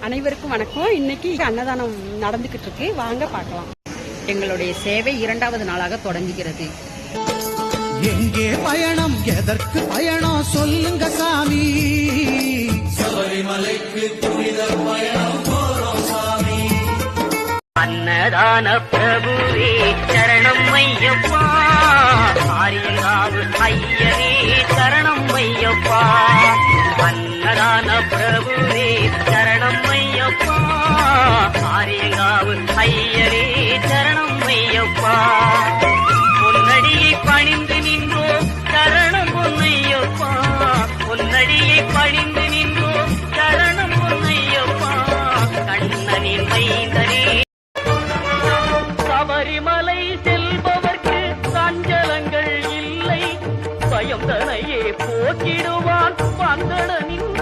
அனைவருக்கும் வணக்கம். இன்னைக்கு அன்னதானம் நடந்துகிட்டு இருக்கு வாங்க பார்க்கலாம். எங்களுடைய சேவை இரண்டாவது நாளாக தொடங்குகிறது. எங்கே பயணம்? எதற்கு பயணம்? சொல்லுங்க சாமி. அன்னதான பிரபுவே சரணம் ஐயப்பா. ஆரியங்காவு ஐயரே சரணம் ஐயப்பா. அன்னதான பிரபுவே ஐயாவு ஐயரே சரணம் ஐயப்பா. பொன்னடியை பணிந்து நின்றோம் சரணம் பொன்னையப்பா. பொன்னடியை பணிந்து நின்றோம் சரணம் பொன்னையப்பா. கண்ணனின் மைந்தனே. சபரிமலை செல்பவர்க்கு சஞ்சலங்கள் இல்லை. பயந்தனையே போக்கிடுவான் பந்தடனின்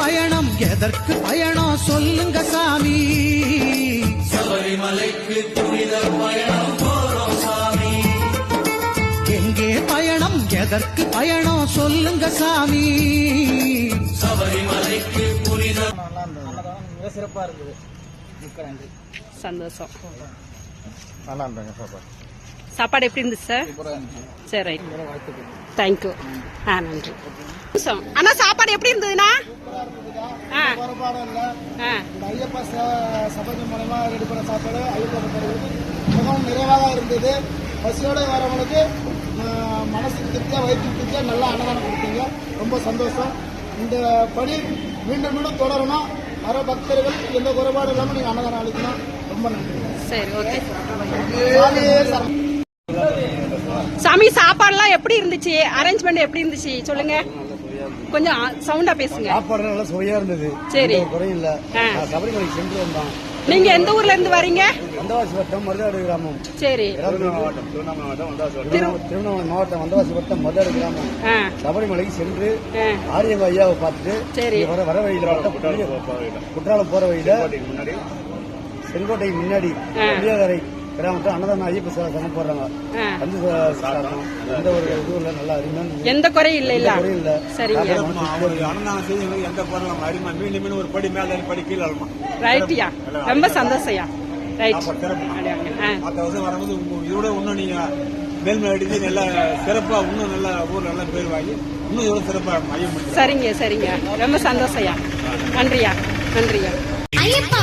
பயணம் எதற்கு பயணம் சொல்லுங்க சாமி. எங்கே பயணம் எதற்கு பயணம் சொல்லுங்க சாமி. மிக சிறப்பா இருந்தது மிக்க நன்றி சந்தோஷம். நல்லா இருந்தாங்க சாப்பாடு. சாப்பாடு எப்படி இருந்துச்சு சார் சூப்பரா இருந்துச்சு. சரி ரைட். தேங்க்யூ ஆ நன்றி. அண்ணா சாப்பாடு எப்படி இருந்ததுண்ணா? ஆ குறைபாடும் இல்லை இந்த ஐயப்பா சபதி மூலமா ரெடி பண்ண சாப்பாடு ஐயப்பா மிகவும் நிறைவாக இருந்தது. பசியோட வரவங்களுக்கு மனசுக்கு திருப்தியா வயிற்றுக்கு திருப்தியா நல்லா அன்னதானம் கொடுத்தீங்க. ரொம்ப சந்தோஷம். இந்த பணி மீண்டும் மீண்டும் தொடரணும். வர பக்தர்கள் எந்த குறைபாடும் இல்லாமல் நீங்கள் அன்னதானம் அளிக்கணும். ரொம்ப நன்றி. சரி ஓகே. சாமி சாப்பாடுலாம் எப்படி இருந்துச்சு? அரேஞ்ச்மெண்ட் எப்படி இருந்துச்சு? சொல்லுங்க. கொஞ்சம் சவுண்டா பேசுங்க. சாப்பாடு நல்லா சுவையா இருந்தது. சரி. குறையும் இல்ல. சபரிமலைக்கு சென்று வந்தோம் நீங்க எந்த ஊர்ல இருந்து வரீங்க? வந்தவாசி வட்டம் மருதாடு கிராமம். சரி. திருவண்ணாமலை திருவண்ணாமலை மாவட்டம் வந்தவாசி வட்டம். மருதாடு கிராமம். சபரிமலைக்கு சென்று ஆ. ஆரியங்க ஐயாவை பார்த்துட்டு வர வர வழியில குற்றாலம் போற வழியில. செங்கோட்டை முன்னாடி. ஆ. கிராமத்தில் அன்னதானம் ஐயப்ப ச- சங்கம் போடுறாங்க. வந்து எந்த ஒரு இதுவும் இல்லை நல்லா அருமையான. எந்த குறையும் இல்ல இல்ல. குறையும் இல்ல. மனசுக்கு அவர் அன்னதானம் செய்து எந்த குரலும் அருமா மீண்டும் மீண்டும் ஒரு படி மேல படி கீழே அழுமா ரைட்யா ரொம்ப சந்தோஷம்யா? ரைட் மற்ற வருஷம் வரும்போது இதோட இன்னும் நீங்க மேல்மை அடிச்சு நல்லா சிறப்பா இன்னும் நல்லா ஊர்ல நல்லா பேர் வாங்கி இன்னும் இதோட சிறப்பா ஐயம் முடியும் சரிங்க சரிங்க. ரொம்ப சந்தோஷம்யா? நன்றியா? நன்றியா? ஐயப்பா